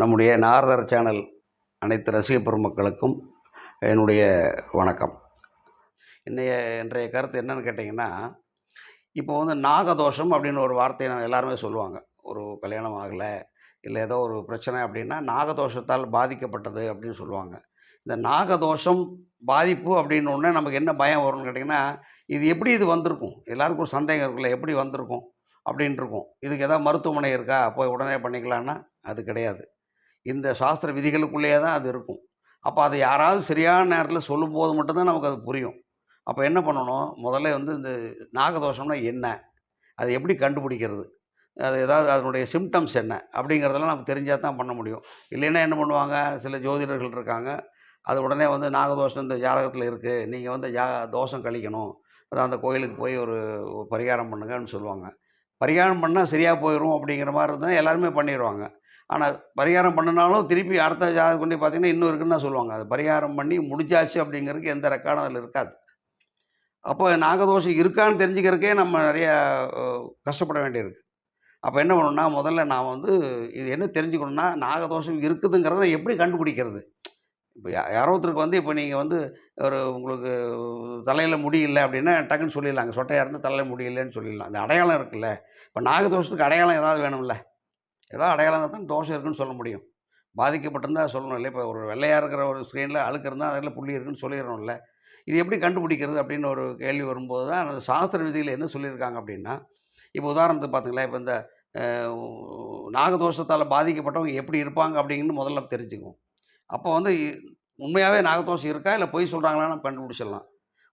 நம்முடைய நாரதர் சேனல் அனைத்து ரசிக பெருமக்களுக்கும் என்னுடைய வணக்கம். இன்றைய இன்றைய கருத்து என்னன்னு கேட்டிங்கன்னா இப்போ வந்து நாகதோஷம் அப்படின்னு ஒரு வார்த்தையை நம்ம எல்லாருமே சொல்லுவாங்க. ஒரு கல்யாணம் ஆகலை இல்லை ஏதோ ஒரு பிரச்சனை அப்படின்னா நாகதோஷத்தால் பாதிக்கப்பட்டது அப்படின்னு சொல்லுவாங்க. இந்த நாகதோஷம் பாதிப்பு அப்படின்னு ஒன்று நமக்கு என்ன பயம் வரும்னு கேட்டிங்கன்னா இது எப்படி இது வந்திருக்கும்? எல்லாருக்கும் ஒரு சந்தேகம் இருக்குல்ல எப்படி வந்திருக்கும்? அப்படின்னு இருக்கும். இதுக்கு எதாவது மருத்துவமனை இருக்கா? போய் உடனே பண்ணிக்கலான்னா அது கிடையாது. இந்த சாஸ்திர விதிகளுக்குள்ளேயே தான் அது இருக்கும். அப்போ அதை யாராவது சரியான நேரத்தில் சொல்லும்போது மட்டும்தான் நமக்கு அது புரியும். அப்போ என்ன பண்ணணும்? முதல்ல வந்து இந்த நாகதோஷம்னா என்ன? அதை எப்படி கண்டுபிடிக்கிறது? அது ஏதாவது அதனுடைய சிம்டம்ஸ் என்ன? அப்படிங்கிறதெல்லாம் நமக்கு தெரிஞ்சால் தான் பண்ண முடியும். இல்லைன்னா என்ன பண்ணுவாங்க? சில ஜோதிடர்கள் இருக்காங்க. அது உடனே வந்து நாகதோஷம் இந்த ஜாதகத்தில் இருக்குது நீங்கள் வந்து ஜா தோஷம் கழிக்கணும். அது அந்த கோயிலுக்கு போய் ஒரு பரிகாரம் பண்ணுங்கன்னு சொல்லுவாங்க. பரிகாரம் பண்ணால் சரியாக போயிடும் அப்படிங்கிற மாதிரி இருந்தால் எல்லாருமே பண்ணிடுவாங்க ஆனால் பரிகாரம் பண்ணினாலும் திருப்பி அடுத்த ஜாதகம் கொண்டு பார்த்தீங்கன்னா இன்னும் இருக்குன்னு தான் சொல்லுவாங்க. அது பரிகாரம் பண்ணி முடிஞ்சாச்சு அப்படிங்கிறதுக்கு எந்த ரெக்கார்டும் அதில் இருக்காது. அப்போ நாகதோஷம் இருக்கான்னு தெரிஞ்சுக்கிறதுக்கே நம்ம நிறைய கஷ்டப்பட வேண்டியிருக்கு. அப்போ என்ன பண்ணணும்னா முதல்ல நான் வந்து இது என்ன தெரிஞ்சுக்கணும்னா நாகதோஷம் இருக்குதுங்கிறத எப்படி கண்டுபிடிக்கிறது? இப்போ யாரோ ஒருத்தருக்கு வந்து இப்போ நீங்கள் வந்து ஒரு உங்களுக்கு தலையில் முடியல அப்படின்னா டக்குன்னு சொல்லிடலாங்க. சொட்டையாக இருந்து தலையில் முடியலன்னு சொல்லிடலாம். அந்த அடையாளம் இருக்குல்ல. இப்போ நாகதோஷத்துக்கு அடையாளம் ஏதாவது வேணும்ல. ஏதாவது அடையாளம் இருந்தால் தான் தோஷம் இருக்குன்னு சொல்ல முடியும். பாதிக்கப்பட்டிருந்தா சொல்லணும். இல்லை இப்போ ஒரு வெள்ளையாக இருக்கிற ஒரு ஸ்க்ரீனில் அழுக்கு இருந்தால் அதில் புள்ளி இருக்குன்னு சொல்லிடணும்ல. இது எப்படி கண்டுபிடிக்கிறது அப்படின்னு ஒரு கேள்வி வரும்போது தான் அந்த சாஸ்திர விதிகள் என்ன சொல்லியிருக்காங்க அப்படின்னா இப்போ உதாரணத்துக்கு பார்த்துங்களேன் இப்போ இந்த நாகதோஷத்தால் பாதிக்கப்பட்டவங்க எப்படி இருப்பாங்க அப்படிங்கன்னு முதல்ல தெரிஞ்சுக்குவோம். அப்போ வந்து உண்மையாகவே நாகதோஷம் இருக்கா? இல்லை பொய் சொல்கிறாங்களான்னு கண்டுபிடிச்சிடலாம்.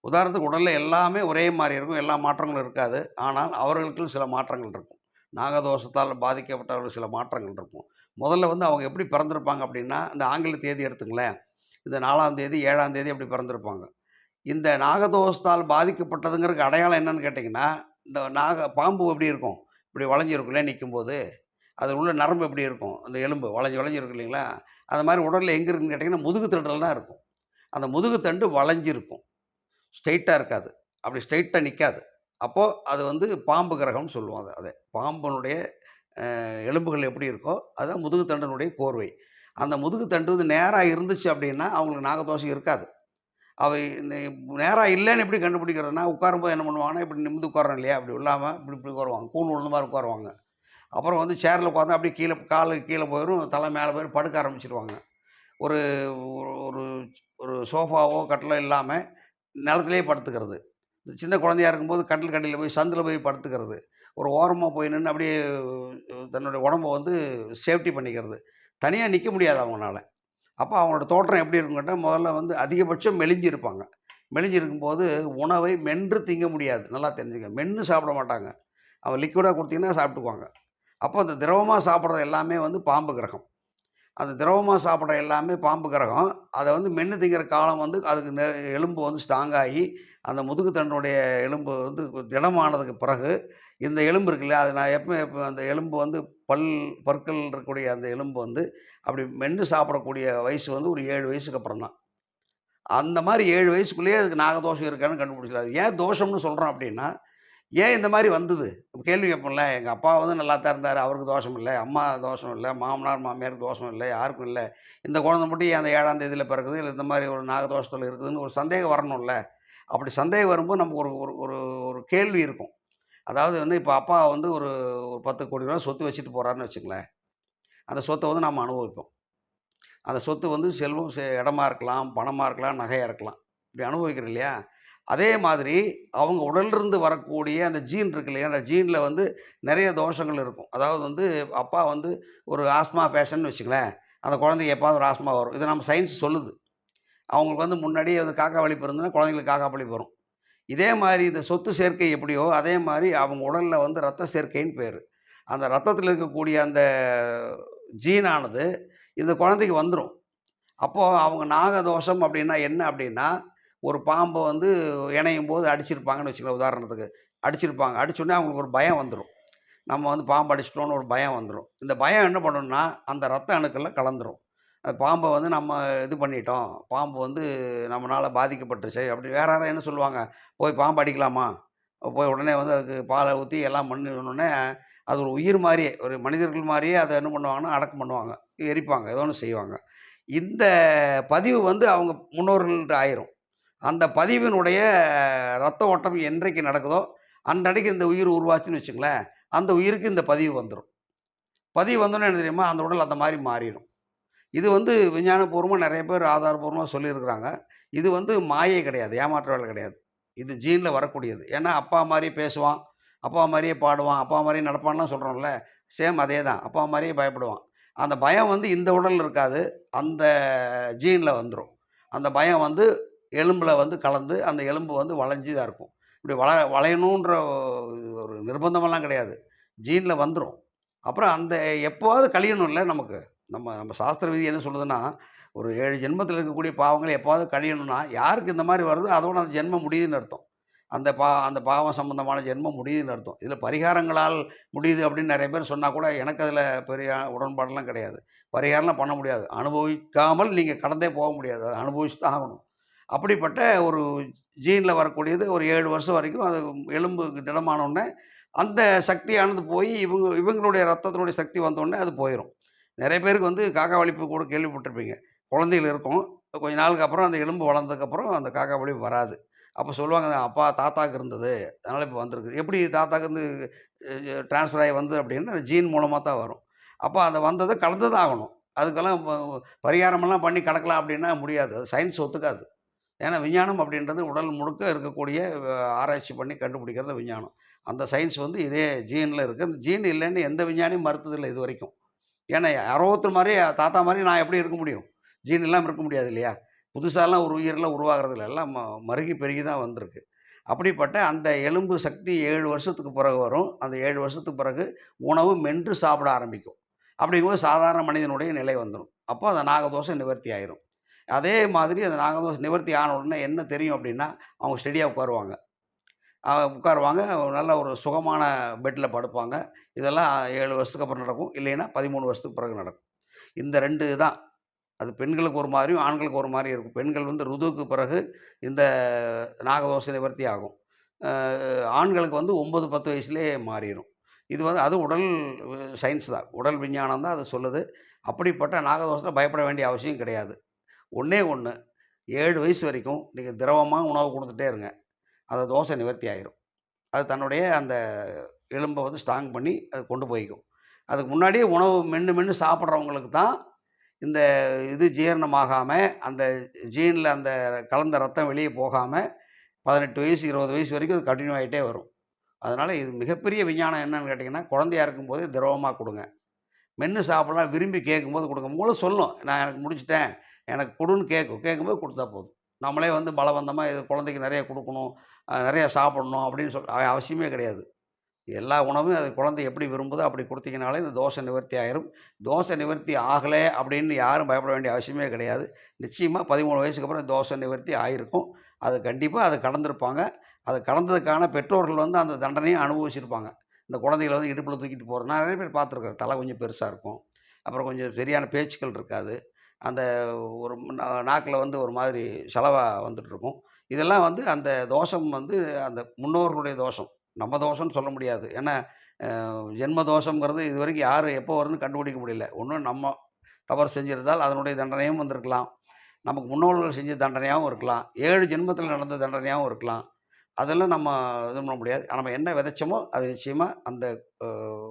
உதாரணத்துக்கு உடலில் எல்லாமே ஒரே மாதிரி இருக்கும். எல்லா மாற்றங்களும் இருக்காது. ஆனால் அவர்களுக்கு சில மாற்றங்கள் இருக்கும். நாகதோஷத்தால் பாதிக்கப்பட்டவர்கள் சில மாற்றங்கள் இருக்கும். முதல்ல வந்து அவங்க எப்படி பிறந்திருப்பாங்க அப்படின்னா இந்த ஆங்கில தேதி எடுத்துங்களேன். இந்த நாலாம் தேதி ஏழாம் தேதி அப்படி பிறந்திருப்பாங்க. இந்த நாகதோஷத்தால் பாதிக்கப்பட்டதுங்கிறதுக்கு அடையாளம் என்னன்னு கேட்டிங்கன்னா இந்த நாக பாம்பு எப்படி இருக்கும்? இப்படி வளைஞ்சிருக்குல்ல நிற்கும்போது அது உள்ள நரம்பு எப்படி இருக்கும்? அந்த எலும்பு வளைஞ்சு வளைஞ்சிருக்கு இல்லைங்களா? அது மாதிரி உடலில் எங்கே இருக்குன்னு கேட்டிங்கன்னா முதுகு தண்டில் தான் இருக்கும். அந்த முதுகு தண்டு வளைஞ்சிருக்கும். ஸ்ட்ரெயிட்டாக இருக்காது. அப்படி ஸ்ட்ரெயிட்டாக நிற்காது அப்போது அது வந்து பாம்பு கிரகம்னு சொல்லுவாங்க அதை. பாம்பனுடைய எலும்புகள் எப்படி இருக்கோ அதுதான் முதுகு தண்டனுடைய கோர்வை. அந்த முதுகு தண்டு வந்து நேராக இருந்துச்சு அப்படின்னா அவங்களுக்கு நாகதோஷம் இருக்காது. அவை நேராக இல்லைன்னு எப்படி கண்டுபிடிக்கிறதுனா உட்காரும்போது என்ன பண்ணுவாங்கன்னா இப்படி நிமிந்து உட்காரோம் இல்லையா? அப்படி இல்லாமல் இப்படி இப்படி உட்காருவாங்க. கூண் விழுந்த மாதிரி உட்காருவாங்க. அப்புறம் வந்து சேரில் உட்காந்து அப்படியே கீழே கால் கீழே போயிடும் தலை மேலே போயிடும் படுக்க ஆரம்பிச்சிருவாங்க. ஒரு ஒரு- ஒரு ஒரு சோஃபாவோ கட்டிலோ இல்லாமல் நிலத்துலேயே படுத்துக்கிறது. சின்ன குழந்தையா இருக்கும்போது கட்டில் கடையில் போய் சந்தில் போய் படுத்துக்கிறது. ஒரு ஓரமாக போய் நின்று அப்படியே தன்னுடைய உடம்ப வந்து சேஃப்டி பண்ணிக்கிறது. தனியாக நிற்க முடியாது அவங்களால அப்போ அவங்களோட தோற்றம் எப்படி இருக்குங்கிட்ட முதல்ல வந்து அதிகபட்சம் மெலிஞ்சு இருப்பாங்க மெலிஞ்சு இருக்கும்போது உணவை மென்று திங்க முடியாது. நல்லா தெரிஞ்சுங்க. மென்று சாப்பிட மாட்டாங்க. அவன் லிக்விடாக கொடுத்தீங்கன்னா சாப்பிட்டுக்குவாங்க. அப்போ அந்த திரவமாக சாப்பிட்றது எல்லாமே வந்து பாம்பு கிரகம். அந்த திரவமாக சாப்பிட்ற எல்லாமே பாம்பு கிரகம் அதை வந்து மென்று திங்கிற காலம் வந்து அதுக்கு நெ- எலும்பு வந்து ஸ்ட்ராங் ஆகி அந்த முதுகு தன்னுடைய எலும்பு வந்து திடமானதுக்கு பிறகு இந்த எலும்பு இருக்குல்ல அது நான் எப்போ எப்போ அந்த எலும்பு வந்து பல் பற்கள் இருக்கக்கூடிய அந்த எலும்பு வந்து அப்படி மென்று சாப்பிடக்கூடிய வயசு வந்து ஒரு ஏழு வயசுக்கு அப்புறம் தான். அந்த மாதிரி ஏழு வயசுக்குள்ளேயே அதுக்கு நாகதோஷம் இருக்கான்னு கண்டுபிடிச்சல அது ஏன் தோஷம்னு சொல்கிறோம் அப்படின்னா ஏன் இந்த மாதிரி வந்தது? கேள்வி கேட்போம்ல எங்கள் அப்பா வந்து நல்லா தான் இருந்தார் அவருக்கு தோஷம் இல்லை அம்மா தோஷம் இல்லை மாமனார் மாமியாருக்கு தோஷம் இல்லை யாருக்கும் இல்லை. இந்த குழந்தை மட்டும் ஏன் அந்த ஏழாம் தேதியில் பிறகுது இல்லை இந்த மாதிரி ஒரு நாகதோஷத்தில் இருக்குதுன்னு ஒரு சந்தேகம் வரணும்ல. அப்படி சந்தேகம் வரும்போது நமக்கு ஒரு ஒரு ஒரு ஒரு கேள்வி இருக்கும். அதாவது வந்து இப்போ அப்பா வந்து ஒரு ஒரு பத்து கோடி ரூபா சொத்து வச்சுட்டு போகிறாருன்னு வச்சுங்களேன் அந்த சொத்தை வந்து நம்ம அனுபவிப்போம். அந்த சொத்து வந்து செல்வம் செ- இடமா இருக்கலாம் பணமாக இருக்கலாம் நகையாக இருக்கலாம். இப்படி அனுபவிக்கிறோம் இல்லையா? அதே மாதிரி அவங்க உடலிருந்து வரக்கூடிய அந்த ஜீன் இருக்கு இல்லையா? அந்த ஜீனில் வந்து நிறைய தோஷங்கள் இருக்கும். அதாவது வந்து அப்பா வந்து ஒரு ஆஸ்மா பேஷன் வச்சுங்களேன் அந்த குழந்தைக்கு எப்பாவது ஒரு ஆஸ்மா வரும். இதை நம்ம சயின்ஸ் சொல்லுது. அவங்களுக்கு வந்து முன்னாடியே வந்து காக்கா வலிப்பு இருந்ததுன்னா குழந்தைங்களுக்கு காக்கா வலிப்பு வரும். இதே மாதிரி இந்த சொத்து சேர்க்கை எப்படியோ அதே மாதிரி அவங்க உடலில் வந்து ரத்த சேர்க்கைன்னு பேர். அந்த ரத்தத்தில் இருக்கக்கூடிய அந்த ஜீனானது இந்த குழந்தைக்கு வந்துடும் அப்போது அவங்க நாகதோஷம் அப்படின்னா என்ன அப்படின்னா ஒரு பாம்பை வந்து இணையும் போது அடிச்சிருப்பாங்கன்னு வச்சுக்கலாம் உதாரணத்துக்கு. அடிச்சிருப்பாங்க. அடிச்சோடனே அவங்களுக்கு ஒரு பயம் வந்துடும் நம்ம வந்து பாம்பு அடிச்சிட்டோன்னு ஒரு பயம் வந்துடும் இந்த பயம் என்ன பண்ணணும்னா அந்த ரத்த அணுக்களில் கலந்துரும். அந்த பாம்பை வந்து நம்ம இது பண்ணிட்டோம். பாம்பு வந்து நம்மளால் பாதிக்கப்பட்டுருச்சு. அப்படி வேற யாரும் என்ன சொல்லுவாங்க போய் பாம்பு அடிக்கலாமா? போய் உடனே வந்து அதுக்கு பாலை ஊற்றி எல்லாம் பண்ணி அது ஒரு உயிர் மாதிரியே ஒரு மனிதர்கள் மாதிரியே அதை என்ன பண்ணுவாங்கன்னா அடக்கம் பண்ணுவாங்க. எரிப்பாங்க. ஏதோ ஒன்று செய்வாங்க. இந்த பதிவு வந்து அவங்க முன்னோர்கள்ட்ட ஆயிரும். அந்த பதிவினுடைய ரத்த ஓட்டம் என்றைக்கு நடக்குதோ அன்றன்னைக்கு இந்த உயிர் உருவாச்சுன்னு வச்சுங்களேன் அந்த உயிருக்கு இந்த பதிவு வந்துடும் பதிவு வந்தோன்னே என்ன தெரியுமா அந்த உடல் அந்த மாதிரி மாறிடும். இது வந்து விஞ்ஞானபூர்வமாக நிறைய பேர் ஆதாரபூர்வமாக சொல்லியிருக்கிறாங்க. இது வந்து மாயை கிடையாது ஏமாற்ற வேலை கிடையாது. இது ஜீனில் வரக்கூடியது. ஏன்னா அப்பா மாதிரி பேசுவான் அப்பா மாதிரியே பாடுவான் அப்பா மாதிரியே நடப்பான்லாம் சொல்கிறோம்ல சேம் அதே தான் அப்பா மாதிரியே பயப்படுவான். அந்த பயம் வந்து இந்த உடலில் இருக்காது அந்த ஜீனில் வந்துடும் அந்த பயம் வந்து எலும்பில் வந்து கலந்து அந்த எலும்பு வந்து வளைஞ்சி தான் இருக்கும். இப்படி வள வளையணுன்ற ஒரு நிர்பந்தமெல்லாம் கிடையாது. ஜீனில் வந்துடும் அப்புறம் அந்த எப்போவாவது கழியணும்ல நமக்கு. நம்ம நம்ம சாஸ்திர விதி என்ன சொல்லுதுன்னா ஒரு ஏழு ஜென்மத்தில் இருக்கக்கூடிய பாவங்களை எப்போவாவது கழியணும்னா யாருக்கு இந்த மாதிரி வருதோ அதோட அந்த ஜென்மம் முடியுதுன்னு அர்த்தம். அந்த பா அந்த பாவம் சம்பந்தமான ஜென்மம் முடியுதுன்னு அர்த்தம். இதில் பரிகாரங்களால் முடியுது அப்படின்னு நிறைய பேர் சொன்னால் கூட எனக்கு அதில் பெரிய உடன்பாடெல்லாம் கிடையாது. பரிகாரம்லாம் பண்ண முடியாது. அனுபவிக்காமல் நீங்கள் கடந்தே போக முடியாது. அதை அனுபவிச்சு தான் ஆகணும். அப்படிப்பட்ட ஒரு ஜீனில் வரக்கூடியது ஒரு ஏழு வருஷம் வரைக்கும் அது எலும்பு திடமானோடனே அந்த சக்தியானது போய் இவங்க இவங்களுடைய ரத்தத்தினுடைய சக்தி வந்தோடனே அது போயிடும் நிறைய பேருக்கு வந்து காக்கா வலிப்பு கூட கேள்விப்பட்டிருப்பீங்க. குழந்தைகள் இருக்கும். கொஞ்ச நாளுக்கு அப்புறம் அந்த எலும்பு வளர்ந்ததுக்கப்புறம் அந்த காக்கா வலிப்பு வராது. அப்போ சொல்லுவாங்க அப்பா தாத்தாக்கு இருந்தது. அதனால் இப்போ வந்திருக்கு. எப்படி தாத்தாக்கு இருந்து ட்ரான்ஸ்ஃபர் ஆகி வந்தது அப்படின்னு அந்த ஜீன் மூலமாக தான் வரும். அப்போ அதை வந்ததை கலந்து தான் ஆகணும். அதுக்கெல்லாம் பரிகாரமெல்லாம் பண்ணி கிடக்கலாம் அப்படின்னா முடியாது. அது சயின்ஸ் ஒத்துக்காது. ஏன்னா விஞ்ஞானம் அப்படின்றது உடல் முழுக்க இருக்கக்கூடிய ஆராய்ச்சி பண்ணி கண்டுபிடிக்கிறது விஞ்ஞானம். அந்த சயின்ஸ் வந்து இதே ஜீனில் இருக்குது அந்த ஜீன் இல்லைன்னு எந்த விஞ்ஞானியும் மறுத்ததில்லை இது வரைக்கும் ஏன்னா யாரோ ஒருத்தர் மாதிரி தாத்தா மாதிரி நான் எப்படி இருக்க முடியும்? ஜீன் இல்லாமல் இருக்க முடியாது இல்லையா? புதுசாலாம் ஒரு உயிரெலாம் உருவாகிறது இல்லை. எல்லாம் ம- மருகி பெருகி தான் வந்திருக்கு. அப்படிப்பட்ட அந்த எலும்பு சக்தி ஏழு வருஷத்துக்கு பிறகு வரும். அந்த ஏழு வருஷத்துக்கு பிறகு உணவு மென்று சாப்பிட ஆரம்பிக்கும். அப்படிங்கும்போது சாதாரண மனிதனுடைய நிலை வந்துடும் அப்போ அந்த நாகதோஷம் நிவர்த்தி ஆயிரும். அதே மாதிரி அந்த நாகதோஷம் நிவர்த்தி ஆன உடனே என்ன தெரியும் அப்படின்னா அவங்க ஸ்டெடியாக உட்காருவாங்க. உட்காருவாங்க நல்ல ஒரு சுகமான பெட்டில் படுப்பாங்க. இதெல்லாம் ஏழு வருஷத்துக்கு அப்புறம் நடக்கும். இல்லைன்னா பதிமூணு வருஷத்துக்கு பிறகு நடக்கும். இந்த ரெண்டு தான் அது பெண்களுக்கு ஒரு மாதிரியும் ஆண்களுக்கு ஒரு மாதிரியும் இருக்கும். பெண்கள் வந்து ருதுவுக்கு பிறகு இந்த நாகதோஷ நிவர்த்தி ஆகும். ஆண்களுக்கு வந்து ஒம்பது பத்து வயசுலேயே மாறிடும் இது வந்து அது உடல் சயின்ஸ் தான். உடல் விஞ்ஞானம் தான் அது சொல்லுது. அப்படிப்பட்ட நாகதோஷத்தில் பயப்பட வேண்டிய அவசியம் கிடையாது. ஒன்றே ஒன்று ஏழு வயசு வரைக்கும் நீங்கள் திரவமாக உணவு கொடுத்துட்டே இருங்க. அந்த தோசை நிவர்த்தி ஆயிரும். அது தன்னுடைய அந்த எலும்பை வந்து ஸ்ட்ராங் பண்ணி அது கொண்டு போய்க்கும். அதுக்கு முன்னாடியே உணவு மென்று மென்று சாப்பிட்றவங்களுக்கு தான் இந்த இது ஜீரணமாகாமல் அந்த ஜீனில் அந்த கலந்த ரத்தம் வெளியே போகாமல் பதினெட்டு வயசு இருபது வயசு வரைக்கும் அது கண்டினியூ ஆகிட்டே வரும். அதனால் இது மிகப்பெரிய விஞ்ஞானம் என்னன்னு கேட்டிங்கன்னா குழந்தையாக இருக்கும்போதே திரவமாக கொடுங்க. மென்று சாப்பிட்லாம் விரும்பி கேட்கும்போது கொடுங்க. மூலம் சொல்லும். நான் எனக்கு முடிச்சிட்டேன். எனக்கு கொடுன்னு கேட்கும் கேட்கும்போது கொடுத்தா போதும். நம்மளே வந்து பலவந்தமாக இது குழந்தைக்கு நிறைய கொடுக்கணும் நிறைய சாப்பிடணும் அப்படின்னு சொல் அவசியமே கிடையாது. எல்லா உணவும் அது குழந்தை எப்படி விரும்புதோ அப்படி கொடுத்தீங்கனாலே இந்த தோசை நிவர்த்தி ஆயிரும். தோசை நிவர்த்தி ஆகலை அப்படின்னு யாரும் பயப்பட வேண்டிய அவசியமே கிடையாது. நிச்சயமாக பதிமூணு வயசுக்கு அப்புறம் தோசை நிவர்த்தி ஆயிருக்கும். அது கண்டிப்பாக அது கடந்திருப்பாங்க. அது கடந்ததுக்கான பெற்றோர்கள் வந்து அந்த தண்டனையை அனுபவிச்சிருப்பாங்க. இந்த குழந்தைகளை வந்து இடுப்பில் தூக்கிட்டு போகிறோம் நான் நிறைய பேர் பார்த்துருக்குறேன் தலை கொஞ்சம் பெருசாக இருக்கும். அப்புறம் கொஞ்சம் சரியான பேச்சுக்கள் இருக்காது. அந்த ஒரு நாக்கில் வந்து ஒரு மாதிரி செலவாக வந்துட்டுருக்கும். இதெல்லாம் வந்து அந்த தோஷம் வந்து அந்த முன்னோர்களுடைய தோஷம். நம்ம தோஷம்னு சொல்ல முடியாது. ஏன்னா ஜென்ம தோஷங்கிறது இது வரைக்கும் யார் எப்போ வருதுன்னு கண்டுபிடிக்க முடியல. ஒன்றும் நம்ம தவறு செஞ்சிருந்தால் அதனுடைய தண்டனையும் வந்திருக்கலாம். நமக்கு முன்னோர்கள் செஞ்ச தண்டனையாகவும் இருக்கலாம். ஏழு ஜென்மத்தில் நடந்த தண்டனையாகவும் இருக்கலாம். அதெல்லாம் நம்ம இது பண்ண முடியாது. நம்ம என்ன விதைச்சோமோ அது நிச்சயமாக அந்த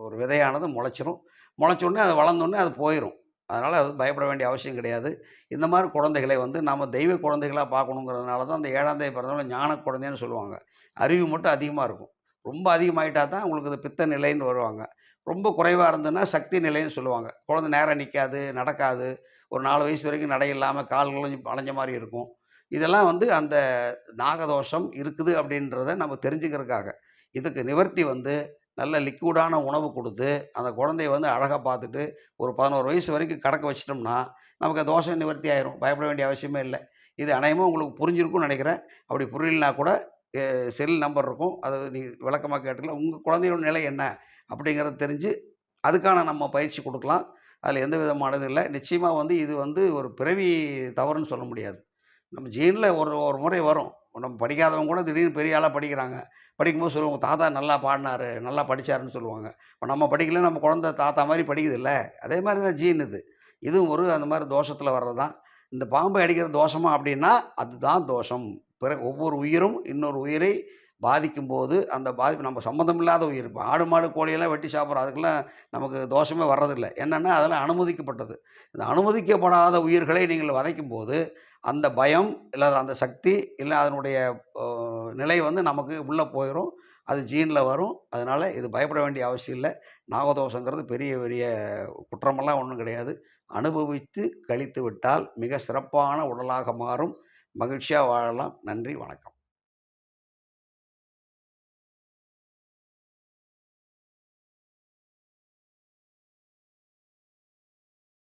ஒரு விதையானது முளைச்சிரும். முளைச்சோடனே அது வளர்ந்தோடனே அது போயிடும் அதனால் அது பயப்பட வேண்டிய அவசியம் கிடையாது. இந்த மாதிரி குழந்தைகளை வந்து நம்ம தெய்வ குழந்தைகளாக பார்க்கணுங்கிறதுனால தான் அந்த ஏழாம் தேதி பிறந்தவங்க ஞான குழந்தைன்னு சொல்லுவாங்க. அறிவு மட்டும் அதிகமாக இருக்கும். ரொம்ப அதிகமாயிட்டா தான் உங்களுக்கு இது பித்த நிலைன்னு வருவாங்க. ரொம்ப குறைவாக இருந்ததுன்னா சக்தி நிலைன்னு சொல்லுவாங்க. குழந்தை நேரம் நிற்காது நடக்காது. ஒரு நாலு வயசு வரைக்கும் நடை இல்லாமல் கால்களும் அலைஞ்ச மாதிரி இருக்கும். இதெல்லாம் வந்து அந்த நாகதோஷம் இருக்குது அப்படின்றத நம்ம தெரிஞ்சுக்கிறதுக்காக. இதுக்கு நிவர்த்தி வந்து நல்ல லிக்விடான உணவு கொடுத்து அந்த குழந்தைய வந்து அழகாக பார்த்துட்டு ஒரு பதினோரு வயசு வரைக்கும் கடக்க வச்சிட்டோம்னா நமக்கு தோஷம் நிவர்த்தி ஆயிரும். பயப்பட வேண்டிய அவசியமே இல்லை. இது அநேகமாக உங்களுக்கு புரிஞ்சிருக்கும்னு நினைக்கிறேன். அப்படி புரியலனா கூட செல் நம்பர் இருக்கும். அதை நீ விளக்கமாக கேட்டுக்கலாம். உங்கள் குழந்தையோட நிலை என்ன அப்படிங்கிறத தெரிஞ்சு அதுக்கான நம்ம பயிற்சி கொடுக்கலாம். அதில் எந்த விதமானது இல்லை. நிச்சயமாக வந்து இது வந்து ஒரு பிறவி தவறுன்னு சொல்ல முடியாது. நம்ம ஜீனில் ஒரு ஒரு முறை வரும். நம்ம படிக்காதவங்க கூட திடீர்னு பெரிய ஆளாக படிக்கிறாங்க. படிக்கும்போது சொல்லுவாங்க தாத்தா நல்லா பாடினாரு நல்லா படிச்சாருன்னு சொல்லுவாங்க. இப்போ நம்ம படிக்கல நம்ம குழந்த தாத்தா மாதிரி படிக்குதுல்ல? அதே மாதிரி தான் ஜீன் இது. இதுவும் ஒரு அந்த மாதிரி தோஷத்தில் வர்றது தான். இந்த பாம்பை அடிக்கிற தோஷமா அப்படின்னா அதுதான் தோஷம். பிற ஒவ்வொரு உயிரும் இன்னொரு உயிரை பாதிக்கும் போது அந்த பாதிப்பு நம்ம சம்மந்தம் இல்லாத உயிர். இப்போ ஆடு மாடு கோழியெல்லாம் வெட்டி சாப்பிட்றோம். அதுக்கெல்லாம் நமக்கு தோஷமே வர்றதில்லை. என்னென்னா அதெல்லாம் அனுமதிக்கப்பட்டது. இந்த அனுமதிக்கப்படாத உயிர்களை நீங்கள் வதைக்கும் போது அந்த பயம் இல்லை அந்த சக்தி இல்லை அதனுடைய நிலை வந்து நமக்கு உள்ளே போயிடும் அது ஜீனில் வரும். அதனால் இது பயப்பட வேண்டிய அவசியம் இல்லை. நாகதோஷங்கிறது பெரிய பெரிய குற்றமெல்லாம் ஒன்றும் கிடையாது. அனுபவித்து கழித்து விட்டால் மிக சிறப்பான உடலாக மாறும். மகிழ்ச்சியாக வாழலாம். நன்றி வணக்கம்.